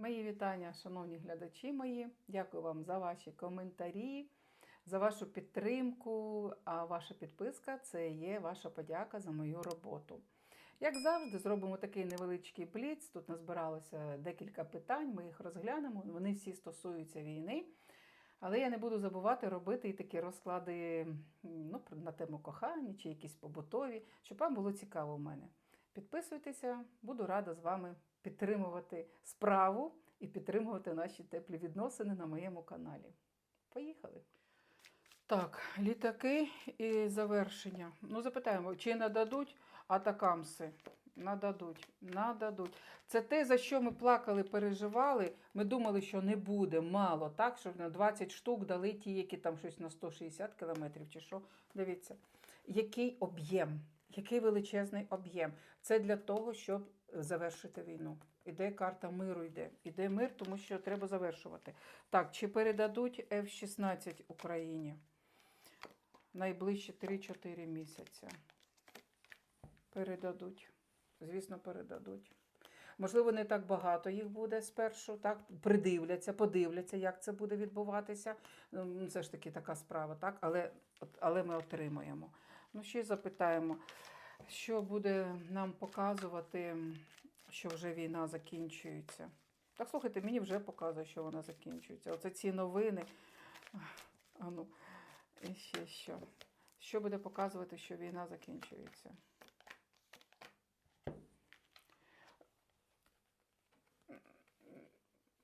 Мої вітання, шановні глядачі мої. Дякую вам за ваші коментарі, за вашу підтримку. А ваша підписка це є ваша подяка за мою роботу. Як завжди, зробимо такий невеличкий бліц. Тут назбиралося декілька питань, ми їх розглянемо. Вони всі стосуються війни. Але я не буду забувати робити і такі розклади ну, на тему кохання чи якісь побутові, щоб вам було цікаво у мене. Підписуйтеся, буду рада з вами підтримувати справу і підтримувати наші теплі відносини на моєму каналі. Поїхали! Так, літаки і завершення. Ну, запитаємо, чи нададуть атакамси? Нададуть, нададуть. Це те, за що ми плакали, переживали. Ми думали, що не буде мало, так? Що на 20 штук дали ті, які там щось на 160 кілометрів, чи що. Дивіться, який об'єм, який величезний об'єм. Це для того, щоб завершити війну. Іде карта миру, йде. Іде мир, тому що треба завершувати. Так, чи передадуть F-16 Україні? Найближчі 3-4 місяці. Передадуть. Звісно, передадуть. Можливо, не так багато їх буде спершу, так? Придивляться, подивляться, як це буде відбуватися. Це ж таки така справа, так? Але, але ми отримаємо. Ну, ще й запитаємо, що буде нам показувати, що вже війна закінчується. Так, слухайте, мені вже показує, що вона закінчується. Оце ці новини. А ну, і ще що. Що буде показувати, що війна закінчується?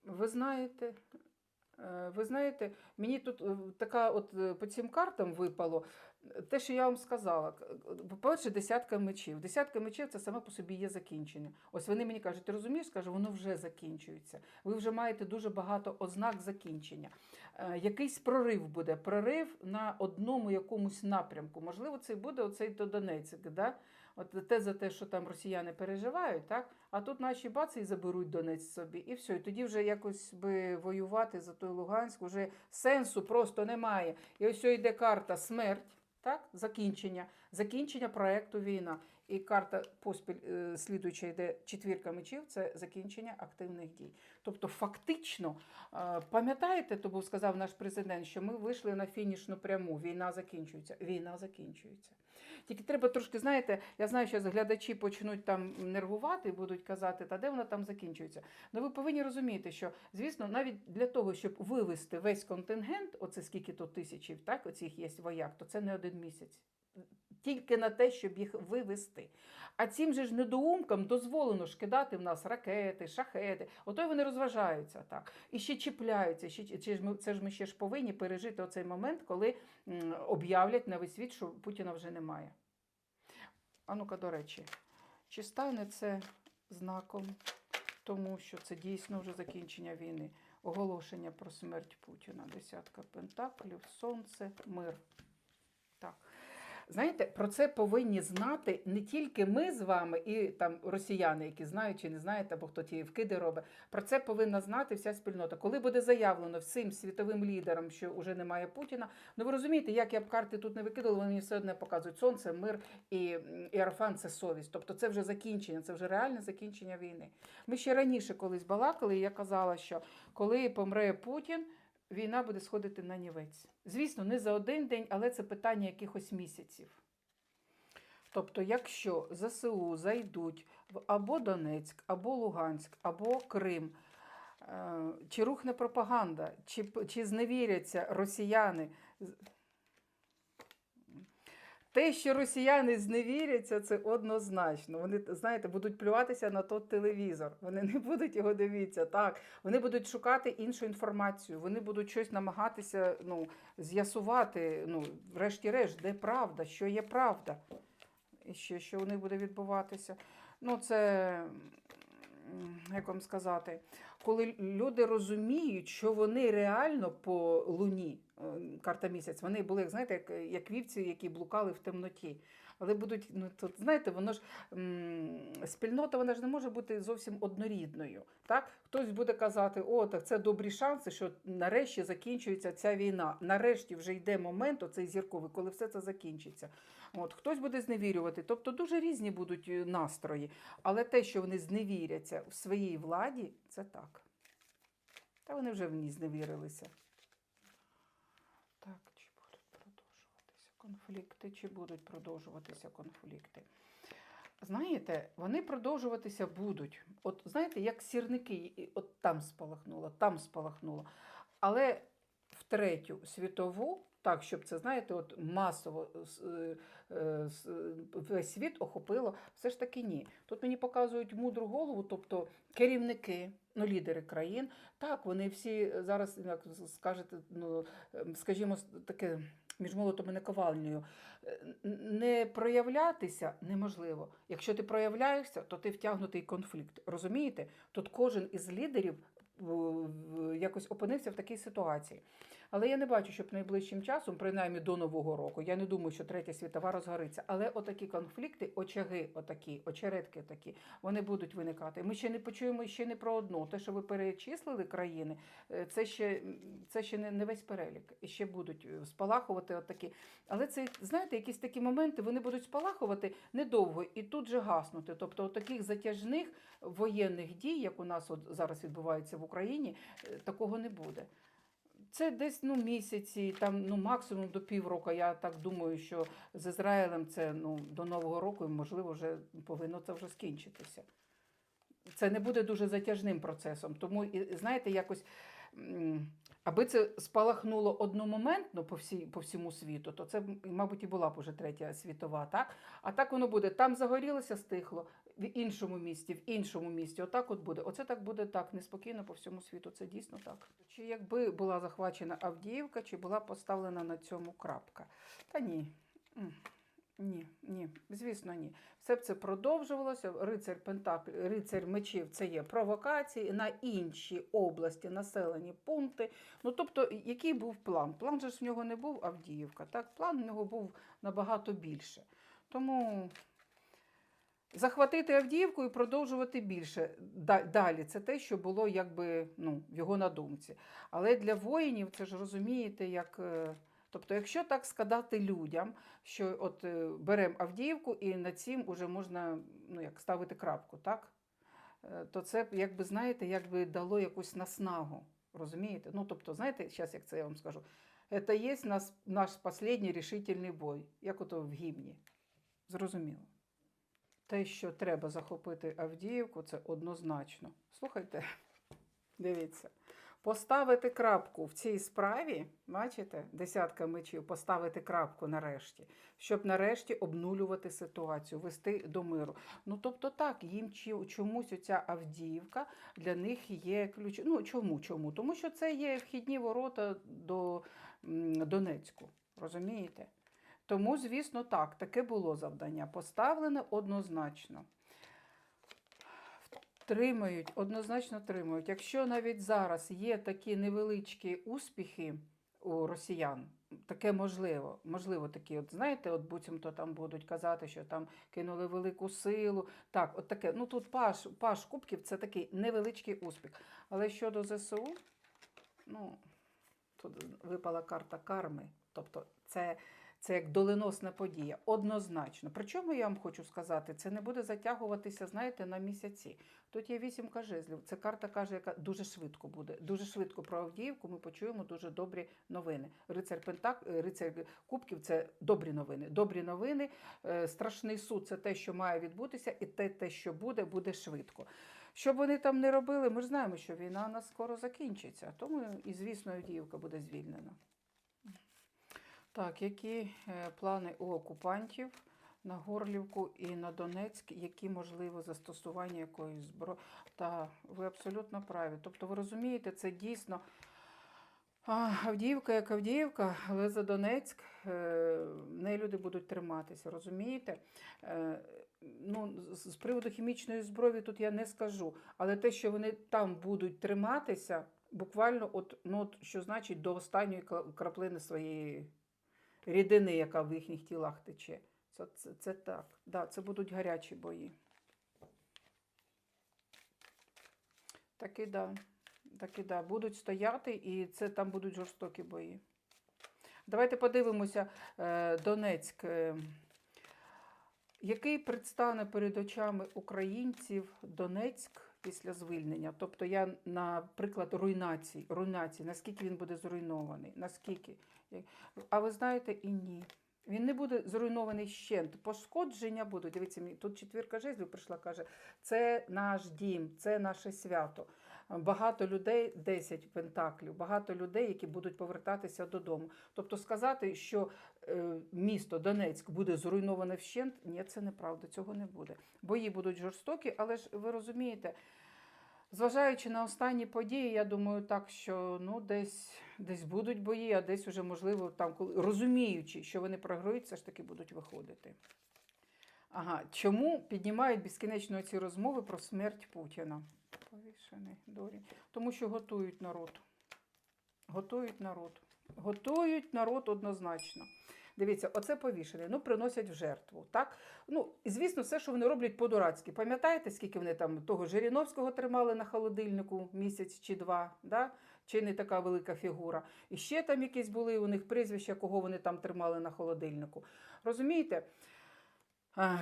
Ви знаєте, е, ви знаєте, мені тут е, така от е, по цим картам випало те, що я вам сказала. По-перше, десятка мечів. Десятка мечів це саме по собі є закінчення. Ось вони мені кажуть, ти розумієш, каже, воно вже закінчується. Ви вже маєте дуже багато ознак закінчення. Е, Якийсь прорив буде, прорив на одному якомусь напрямку. Можливо, це буде оцей до Донецьк. Да? От те за те, що там росіяни переживають, так? а тут наші баці і заберуть Донець собі, і все. І тоді вже якось би воювати за той Луганськ, вже сенсу просто немає. І ось йде карта смерть, так? закінчення, закінчення проекту війна. І карта поспіль е, слідуюча йде четвірка мечів, це закінчення активних дій. Тобто, фактично, е, пам'ятаєте, то був сказав наш президент, що ми вийшли на фінішну пряму. Війна закінчується. Війна закінчується. Тільки треба трошки, знаєте, я знаю, що глядачі почнуть там нервувати будуть казати, та де вона там закінчується. Ну ви повинні розуміти, що, звісно, навіть для того, щоб вивести весь контингент, оце скільки то тисячів, так, оцих є вояк, то це не один місяць. Тільки на те, щоб їх вивести. А цим же ж недоумкам дозволено ж кидати в нас ракети, шахети. Ото й вони розважаються так. І ще чіпляються. Ще, чи ж ми, це ж ми ще ж повинні пережити оцей момент, коли об'являть на весь світ, що Путіна вже немає. А ну-ка, до речі, чи стане це знаком тому, що це дійсно вже закінчення війни? Оголошення про смерть Путіна. Десятка пентаклів, сонце, мир. Знаєте, про це повинні знати не тільки ми з вами і там росіяни, які знають чи не знають, або хто ті вкиди робить. Про це повинна знати вся спільнота. Коли буде заявлено всім світовим лідерам, що вже немає Путіна, ну ви розумієте, як я б карти тут не викидала, вони мені все одне показують сонце, мир і м, іерофан це совість. Тобто це вже закінчення, це вже реальне закінчення війни. Ми ще раніше колись балакали, і я казала, що коли помре Путін. Війна буде сходити на нівець. Звісно, не за один день, але це питання якихось місяців. Тобто, якщо ЗСУ зайдуть в або Донецьк, або Луганськ, або Крим, е, чи рухне пропаганда, чи, чи зневіряться росіяни. Те, що росіяни зневіряться, це однозначно. Вони, знаєте, будуть плюватися на той телевізор. Вони не будуть його дивитися. Так, вони будуть шукати іншу інформацію. Вони будуть щось намагатися ну, з'ясувати. Ну, врешті-решт, де правда, що є правда, і ще що у них буде відбуватися. Ну, це. Як вам сказати, коли люди розуміють, що вони реально по луні, карта місяць, вони були, як знаєте, як, як вівці, які блукали в темноті. Але будуть, ну тут знаєте, воно ж спільнота, вона ж не може бути зовсім однорідною. Так? Хтось буде казати, о, так це добрі шанси, що нарешті закінчується ця війна. Нарешті вже йде момент, оцей зірковий, коли все це закінчиться. От, хтось буде зневірювати. Тобто дуже різні будуть е, настрої. Але те, що вони зневіряться в своїй владі, це так. Та вони вже в ній зневірилися. Так, чи будуть продовжуватися конфлікти, чи будуть продовжуватися конфлікти? Знаєте, вони продовжуватися будуть. От знаєте, як сірники, от там спалахнуло, там спалахнуло. Але в третю світову, так, щоб це, знаєте, от масово е, е, весь світ охопило, все ж таки ні. Тут мені показують мудру голову, тобто керівники, ну, лідери країн. Так, вони всі зараз, як скажете, ну, ем, скажімо, таке між молотом і наковальнею. Е, Не проявлятися неможливо. Якщо ти проявляєшся, то ти втягнутий конфлікт. Розумієте? Тут кожен із лідерів в- якось опинився в такій ситуації. Але я не бачу, щоб найближчим часом, принаймні до Нового року, я не думаю, що третя світова розгориться. Але отакі конфлікти, очаги, отакі, очеретки такі, вони будуть виникати. Ми ще не почуємо ще не про одну. Те, що ви перечислили країни, е, це ще, це ще не, не весь перелік. І ще будуть е, спалахувати отакі. Але це, знаєте, якісь такі моменти вони будуть спалахувати недовго і тут же гаснути. Тобто, таких затяжних воєнних дій, як у нас от зараз відбувається в Україні, е, такого не буде. Це десь ну, місяці, там ну максимум до півроку. Я так думаю, що з Ізраїлем це ну, до Нового року, можливо, вже повинно це вже скінчитися. Це не буде дуже затяжним процесом. Тому, знаєте, якось, аби це спалахнуло одномоментно по, всій, по всьому світу, то це, мабуть, і була б уже третя світова, так? А так воно буде. Там загорілося, стихло, в іншому місті, в іншому місті. Отак от буде. Оце так буде так, неспокійно по всьому світу. Це дійсно так. Чи якби була захвачена Авдіївка, чи була поставлена на цьому крапка? Та ні. Ні, ні, звісно, ні. Все б це продовжувалося. Рицар Пентакль, рицар мечів це є провокації на інші області, населені пункти. Ну тобто, який був план? План же ж в нього не був Авдіївка. Так, план в нього був набагато більше. Тому захватити Авдіївку і продовжувати більше. Далі це те, що було якби ну, в його на думці. Але для воїнів це ж розумієте, як. Тобто, якщо так сказати людям, що от е, беремо Авдіївку і на цім уже можна ну, як ставити крапку, так? Е, то це, якби, знаєте, якби дало якусь наснагу. Розумієте? Ну, тобто, знаєте, зараз як це я вам скажу, це є нас, наш останній рішительний бой, як ото в гімні. Зрозуміло. Те, що треба захопити Авдіївку, це однозначно. Слухайте, дивіться. Поставити крапку в цій справі, бачите, десятка мечів, поставити крапку нарешті, щоб нарешті обнулювати ситуацію, вести до миру. Ну тобто так, їм чомусь оця Авдіївка для них є ключ. Ну чому? Чому? Тому що це є вхідні ворота до Донецьку. Розумієте? Тому, звісно, так, таке було завдання. Поставлене однозначно. Тримають, однозначно тримають. Якщо навіть зараз є такі невеличкі успіхи у росіян, таке можливо. Можливо, такі, от знаєте, от буцімто там будуть казати, що там кинули велику силу. Так, от таке. Ну тут паш, паш кубків це такий невеличкий успіх. Але щодо ЗСУ, ну тут випала карта карми. Тобто це, це як доленосна подія, однозначно. Причому я вам хочу сказати, це не буде затягуватися, знаєте, на місяці. Тут є вісімка жезлів. Це карта каже, яка дуже швидко буде. Дуже швидко про Авдіївку ми почуємо дуже добрі новини. Рицар Пентак, е, рицар Кубків це добрі новини. Добрі новини. Е, Страшний суд це те, що має відбутися, і те, те, що буде, буде швидко. Що б вони там не робили, ми ж знаємо, що війна у нас скоро закінчиться. Тому і, звісно, Авдіївка буде звільнена. Так, які е, плани у окупантів на Горлівку і на Донецьк, які можливо застосування якоїсь зброї? Та ви абсолютно праві. Тобто, ви розумієте, це дійсно Авдіївка як Авдіївка, але за Донецьк е, не люди будуть триматися, розумієте? Е, ну, з, приводу хімічної зброї тут я не скажу, але те, що вони там будуть триматися, буквально, от, ну, от, що значить до останньої краплини своєї рідини, яка в їхніх тілах тече. Це, це, це так. Да, це будуть гарячі бої. Так і да. Так і да. Будуть стояти, і це там будуть жорстокі бої. Давайте подивимося е, Донецьк. Е, який предстане перед очами українців Донецьк після звільнення. Тобто я, наприклад, руйнації, руйнації, наскільки він буде зруйнований, наскільки. А ви знаєте, і ні. Він не буде зруйнований щент. Пошкодження будуть. Дивіться, тут четвірка жезлів прийшла, каже, це наш дім, це наше свято. Багато людей, 10 пентаклів, багато людей, які будуть повертатися додому. Тобто сказати, що е, місто Донецьк буде зруйноване вщент, ні, це неправда, цього не буде. Бої будуть жорстокі, але ж ви розумієте, зважаючи на останні події, я думаю, так, що ну, десь, десь будуть бої, а десь уже, можливо, там, коли, розуміючи, що вони програють, все ж таки будуть виходити. Ага, чому піднімають безкінечно ці розмови про смерть Путіна? Повішений дорі. Тому що готують народ. Готують народ. Готують народ однозначно. Дивіться, оце повішений, ну приносять в жертву. Так? Ну, і звісно, все, що вони роблять по-дурацьки. Пам'ятаєте, скільки вони там того Жириновського тримали на холодильнику місяць чи два? Да? Чи не така велика фігура? І ще там якісь були у них прізвища, кого вони там тримали на холодильнику. Розумієте?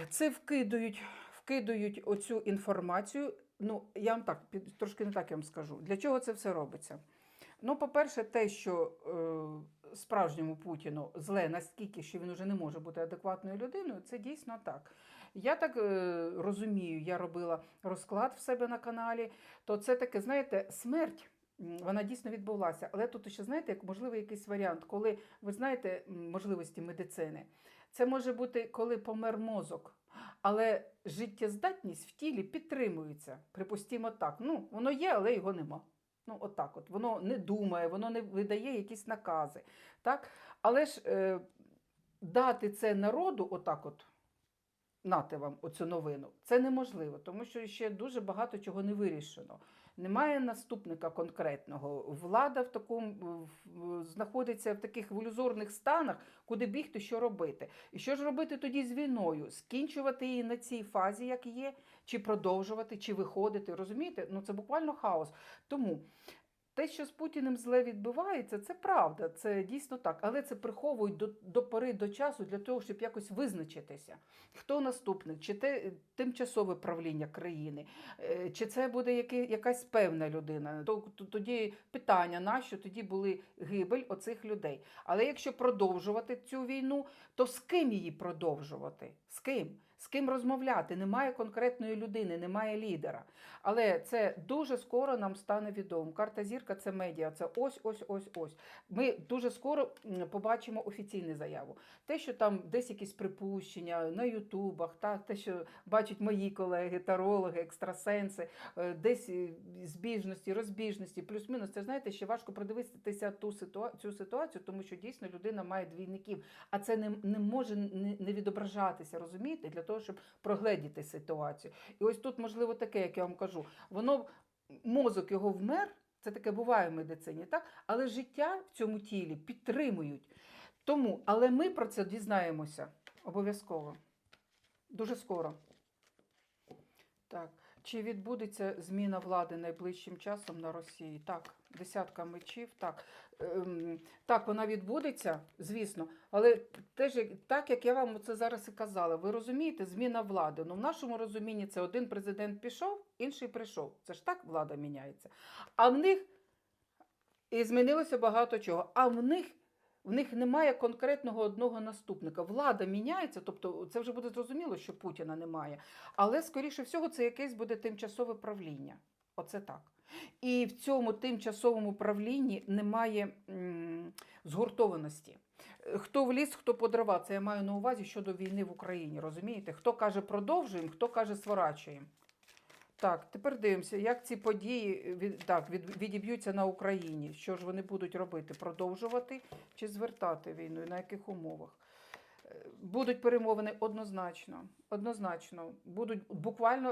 Це вкидують, вкидують оцю інформацію. Ну, я вам так, трошки не так я вам скажу. Для чого це все робиться? Ну, по-перше, те, що е, справжньому Путіну зле настільки, що він уже не може бути адекватною людиною, це дійсно так. Я так е, розумію, я робила розклад в себе на каналі, то це таке, знаєте, смерть. Вона дійсно відбулася, але тут ще знаєте, як можливий якийсь варіант, коли ви знаєте можливості медицини. Це може бути, коли помер мозок, але життєздатність в тілі підтримується. Припустімо так. Ну, воно є, але його нема. Ну, отак от. Воно не думає, воно не видає якісь накази. Так? Але ж е, дати це народу, отак от, нати вам оцю новину, це неможливо, тому що ще дуже багато чого не вирішено. Немає наступника конкретного. Влада в такому в- знаходиться в таких ілюзорних станах, куди бігти, що робити. І що ж робити тоді з війною? Скінчувати її на цій фазі, як є, чи продовжувати, чи виходити. Розумієте? Ну це буквально хаос. Тому те, що з Путіним зле відбувається, це правда, це дійсно так. Але це приховують до, до пори до часу для того, щоб якось визначитися, хто наступник, чи те тимчасове правління країни, е, чи це буде яке, якась певна людина. То- тоді питання, нащо тоді були гибель оцих людей. Але якщо продовжувати цю війну, то з ким її продовжувати? З ким? З ким розмовляти? Немає конкретної людини, немає лідера. Але це дуже скоро нам стане відомо. Карта зірка це медіа, це ось, ось, ось, ось. Ми дуже скоро побачимо офіційну заяву. Те, що там десь якісь припущення на Ютубах, та те, що бачать мої колеги, тарологи, екстрасенси, е, десь е, збіжності, розбіжності, плюс-мінус. Це знаєте, ще важко продивитися ту ситуа- цю ситуацію, тому що дійсно людина має двійників, а це не, не може не, відображатися, розумієте, для того, щоб прогледіти ситуацію. І ось тут, можливо, таке, як я вам кажу, воно мозок його вмер. Це таке буває в медицині, так? Але життя в цьому тілі підтримують. Тому, але ми про це дізнаємося обов'язково. Дуже скоро. Так. Чи відбудеться зміна влади найближчим часом на Росії? Так, десятка мечів, так. Ем, так, вона відбудеться, звісно, але теж так, як я вам це зараз і казала, ви розумієте, зміна влади. Ну, в нашому розумінні це один президент пішов, інший прийшов. Це ж так влада міняється. А в них і змінилося багато чого. А в них в них немає конкретного одного наступника. Влада міняється, тобто це вже буде зрозуміло, що Путіна немає. Але, скоріше всього, це якесь буде тимчасове правління. Оце так. І в цьому тимчасовому правлінні немає м, згуртованості. Хто в ліс, хто по дрова. Це я маю на увазі щодо війни в Україні. Розумієте? Хто каже продовжуємо, хто каже сворачуємо. Так, тепер дивимося, як ці події від, так, від, відіб'ються на Україні. Що ж вони будуть робити? Продовжувати чи звертати війну? І на яких умовах? Будуть перемовини однозначно. Однозначно. Будуть буквально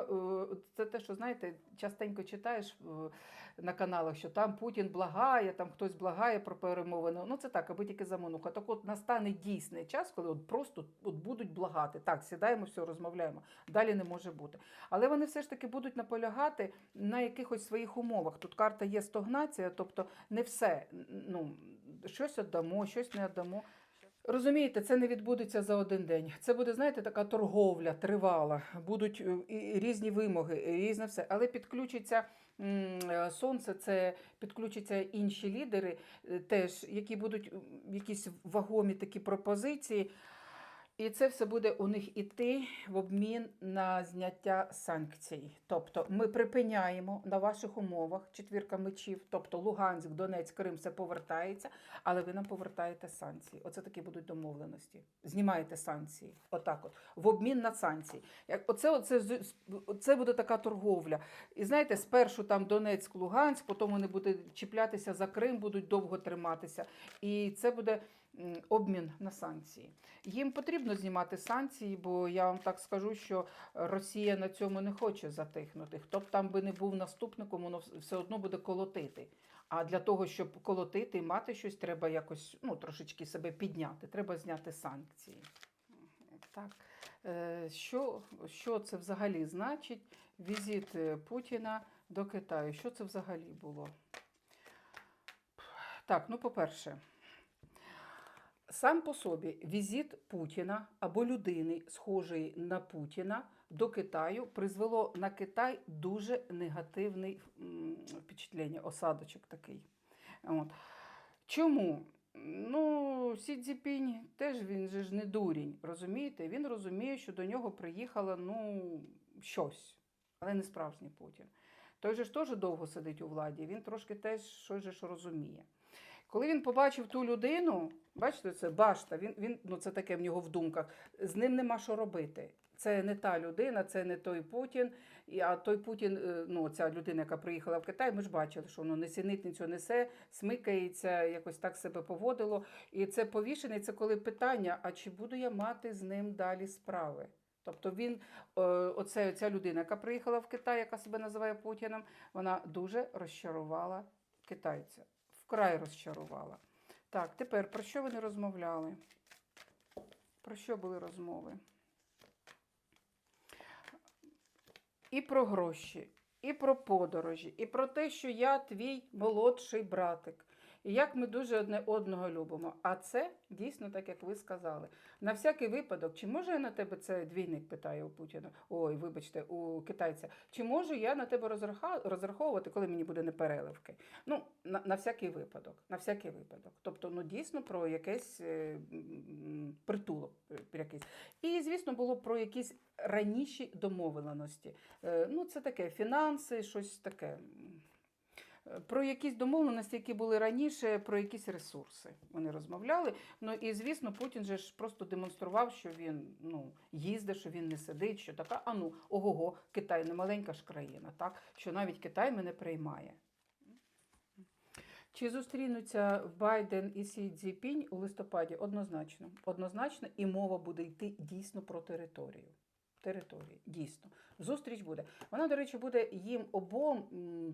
е, це те, що знаєте, частенько читаєш е, на каналах, що там Путін благає, там хтось благає про перемовини. Ну це так, аби тільки замануха. Так от настане дійсний час, коли от просто от будуть благати. Так, сідаємо, все, розмовляємо. Далі не може бути. Але вони все ж таки будуть наполягати на якихось своїх умовах. Тут карта є стогнація, тобто не все. Ну, щось віддамо, щось не віддамо. Розумієте, це не відбудеться за один день. Це буде, знаєте, така торговля тривала. Будуть е, і різні вимоги, різне все. Але підключиться е, сонце, це підключаться інші лідери, е, теж, які будуть якісь вагомі такі пропозиції. І це все буде у них іти в обмін на зняття санкцій. Тобто ми припиняємо на ваших умовах четвірка мечів, тобто Луганськ, Донецьк, Крим все повертається, але ви нам повертаєте санкції. Оце такі будуть домовленості. Знімаєте санкції. Отак, от в обмін на санкції. Як оце, оце, з- це буде така торговля. І знаєте, спершу там Донецьк, Луганськ, потім вони будуть чіплятися за Крим, будуть довго триматися. І це буде обмін на санкції. Їм потрібно знімати санкції, бо я вам так скажу, що Росія на цьому не хоче затихнути. Хто б там би не був наступником, воно все одно буде колотити. А для того, щоб колотити і мати щось, треба якось ну, трошечки себе підняти. Треба зняти санкції. Так. Е, Що, що це взагалі значить? Візит е, Путіна до Китаю. Що це взагалі було? Так, ну, по-перше, сам по собі візит Путіна або людини, схожої на Путіна, до Китаю призвело на Китай дуже негативний впечатлення, осадочок такий. От. Чому? Ну, Сі Цзіпінь теж він же ж не дурінь, розумієте? Він розуміє, що до нього приїхало ну, щось, але не справжній Путін. Той же ж теж довго сидить у владі, він трошки теж щось ж розуміє. Коли він побачив ту людину, бачите, це башта, він, він, ну це таке в нього в думках, з ним нема що робити. Це не та людина, це не той Путін. А той Путін, е, ну ця людина, яка приїхала в Китай, ми ж бачили, що воно несенітницю несе, смикається, якось так себе поводило. І це повішений, це коли питання: а чи буду я мати з ним далі справи? Тобто він, е, оце, ця людина, яка приїхала в Китай, яка себе називає Путіним, вона дуже розчарувала китайця. Вкрай розчарувала. Так, тепер про що вони розмовляли? Про що були розмови? І про гроші, і про подорожі, і про те, що я твій молодший братик. І як ми дуже одне одного любимо. А це дійсно так, як ви сказали. На всякий випадок, чи можу я на тебе це двійник питає у Путіна? Ой, вибачте, у китайця. Чи можу я на тебе розраховувати, коли мені буде непереливки? Ну, на, на всякий випадок. На всякий випадок. Тобто, ну дійсно про якесь е, притулок. е, якийсь. І, звісно, було про якісь раніші домовленості. Е, Ну, це таке фінанси, щось таке. Про якісь домовленості, які були раніше, про якісь ресурси вони розмовляли. Ну і звісно, Путін же ж просто демонстрував, що він ну їздить, що він не сидить, що така, а ну ого-го, Китай не маленька ж країна, так що навіть Китай мене приймає. Чи зустрінуться Байден і Сі Цзіпінь у листопаді? Однозначно. Однозначно, і мова буде йти дійсно про територію. Території, дійсно. Зустріч буде. Вона, до речі, буде їм обом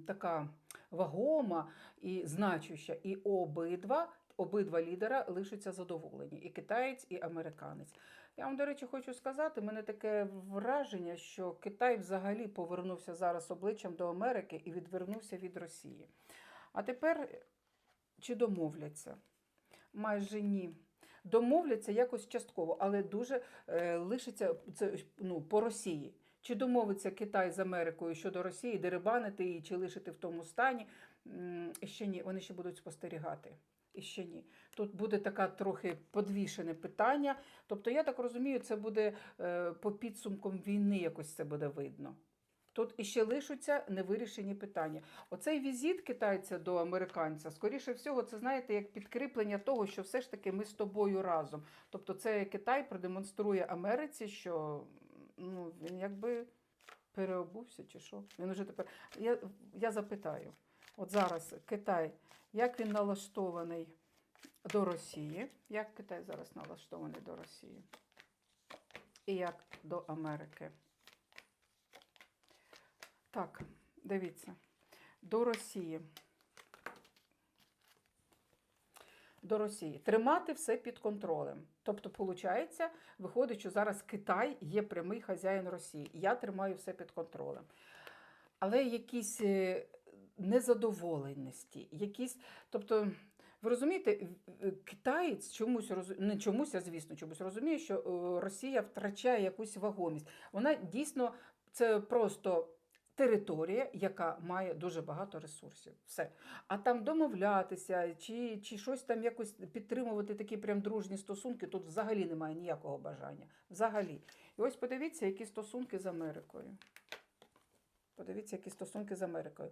така вагома і значуща. І обидва, обидва лідера лишаться задоволені: і китаєць, і американець. Я вам, до речі, хочу сказати, мене таке враження, що Китай взагалі повернувся зараз обличчям до Америки і відвернувся від Росії. А тепер чи домовляться? Майже ні. Домовляться якось частково, але дуже е, лишиться це ну, по Росії. Чи домовиться Китай з Америкою щодо Росії, дерибанити її, чи лишити в тому стані? Ще ні, вони ще будуть спостерігати. І ще ні. Тут буде таке трохи подвішене питання. Тобто, я так розумію, це буде е, по підсумкам війни якось це буде видно. Тут іще лишаться невирішені питання. Оцей візит китайця до американця, скоріше всього, це знаєте, як підкріплення того, що все ж таки ми з тобою разом. Тобто, це Китай продемонструє Америці, що ну, він якби переобувся чи що. Він уже тепер. Я, я запитаю: от зараз Китай, як він налаштований до Росії? Як Китай зараз налаштований до Росії? І як до Америки? Так, дивіться. До Росії. До Росії. Тримати все під контролем. Тобто, виходить, виходить, що зараз Китай є прямий хазяїн Росії. Я тримаю все під контролем. Але якісь е, незадоволеності, якісь, тобто Ви розумієте, китаєць чомусь не чомусь, а звісно, чомусь розуміє, що е, Росія втрачає якусь вагомість. Вона дійсно це просто територія, яка має дуже багато ресурсів. Все. А там домовлятися чи, чи щось там якось підтримувати такі прям дружні стосунки, тут взагалі немає ніякого бажання. Взагалі. І ось подивіться, які стосунки з Америкою. Подивіться, які стосунки з Америкою.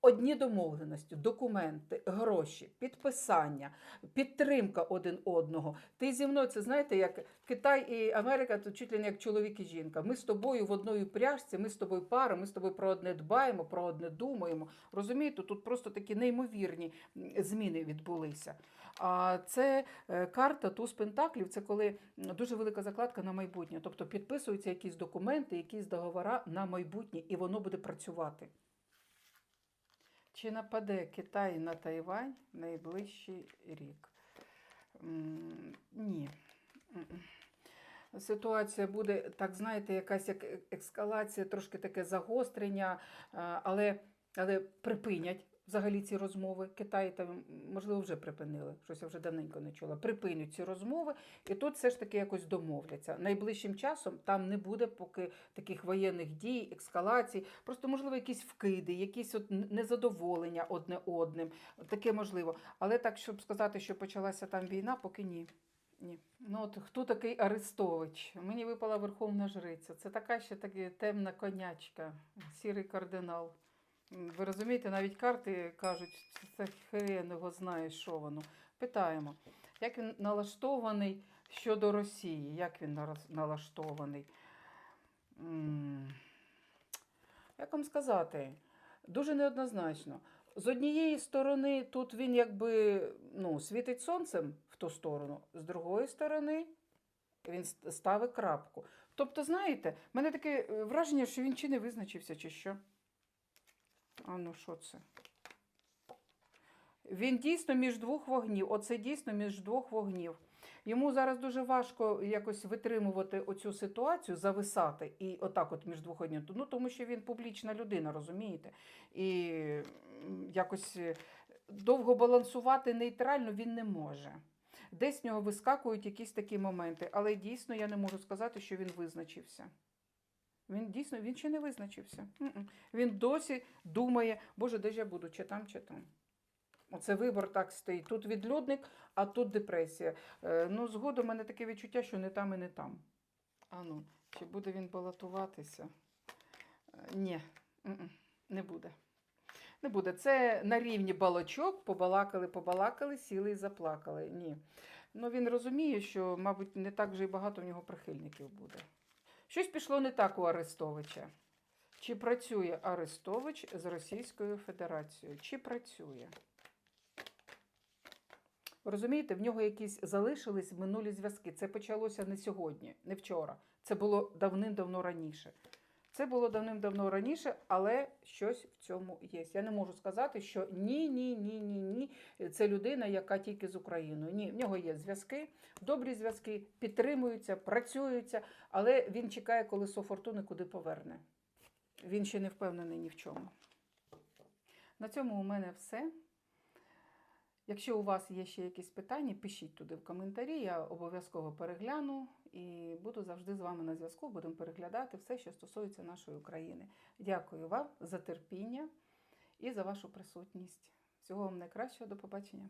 Одні домовленості, документи, гроші, підписання, підтримка один одного. Ти зі мною, це знаєте, як Китай і Америка, то чуть ли не як чоловік і жінка. Ми з тобою в одній пряжці, ми з тобою пара, ми з тобою про одне дбаємо, про одне думаємо. Розумієте, тут просто такі неймовірні зміни відбулися. А це е, карта туз пентаклів, це коли дуже велика закладка на майбутнє. Тобто підписуються якісь документи, якісь договори на майбутнє, і воно буде працювати. Чи нападе Китай на Тайвань найближчий рік? Ні. Ситуація буде, так знаєте, якась як е- ескалація, трошки таке загострення, але, але припинять взагалі ці розмови. Китай там, можливо, вже припинили, щось я вже давненько не чула. Припинять ці розмови, і тут все ж таки якось домовляться. Найближчим часом там не буде поки таких воєнних дій, ескалацій, просто, можливо, якісь вкиди, якісь от незадоволення одне одним. Таке можливо. Але так, щоб сказати, що почалася там війна, поки ні. Ні. Ну от хто такий Арестович? Мені випала Верховна Жриця. Це така ще таки темна конячка, сірий кардинал. Ви розумієте, навіть карти кажуть, це хрен його знає, що воно. Питаємо, як він налаштований щодо Росії? Як він налаштований? Як вам сказати? Дуже неоднозначно. З однієї сторони, тут він якби ну, світить сонцем в ту сторону, з другої сторони він ставить крапку. Тобто, знаєте, в мене таке е, враження, що він чи не визначився, чи що. А ну що це? Він дійсно між двох вогнів. Оце дійсно між двох вогнів. Йому зараз дуже важко якось витримувати оцю ситуацію, зависати і отак, от між двох вогнів. Ну тому що він публічна людина, розумієте? І якось е, довго балансувати нейтрально він не може. Десь в нього вискакують якісь такі моменти, але дійсно я не можу сказати, що він визначився. Він дійсно він ще не визначився. Він досі думає, Боже, де ж я буду, чи там, чи там. Оце вибор так стоїть. Тут відлюдник, а тут депресія. Е, ну, згодом у мене таке відчуття, що не там і не там. А ну, чи буде він балотуватися? Е, ні, не буде. Не буде. Це на рівні балачок, побалакали, побалакали, сіли і заплакали. Ні. Ну він розуміє, що, мабуть, не так вже й багато в нього прихильників буде. Щось пішло не так у Арестовича. Чи працює Арестович з Російською Федерацією? Чи працює? Розумієте, в нього якісь залишились минулі зв'язки. Це почалося не сьогодні, не вчора. Це було давним-давно раніше. Це було давним-давно раніше, але щось в цьому є. Я не можу сказати, що ні, ні, ні, ні, ні. Це людина, яка тільки з Україною. Ні, в нього є зв'язки, добрі зв'язки, підтримуються, працюються, але він чекає, коли Фортуни куди поверне. Він ще не впевнений ні в чому. На цьому у мене все. Якщо у вас є ще якісь питання, пишіть туди в коментарі, я обов'язково перегляну і буду завжди з вами на зв'язку. Будемо переглядати все, що стосується нашої України. Дякую вам за терпіння і за вашу присутність. Всього вам найкращого, до побачення.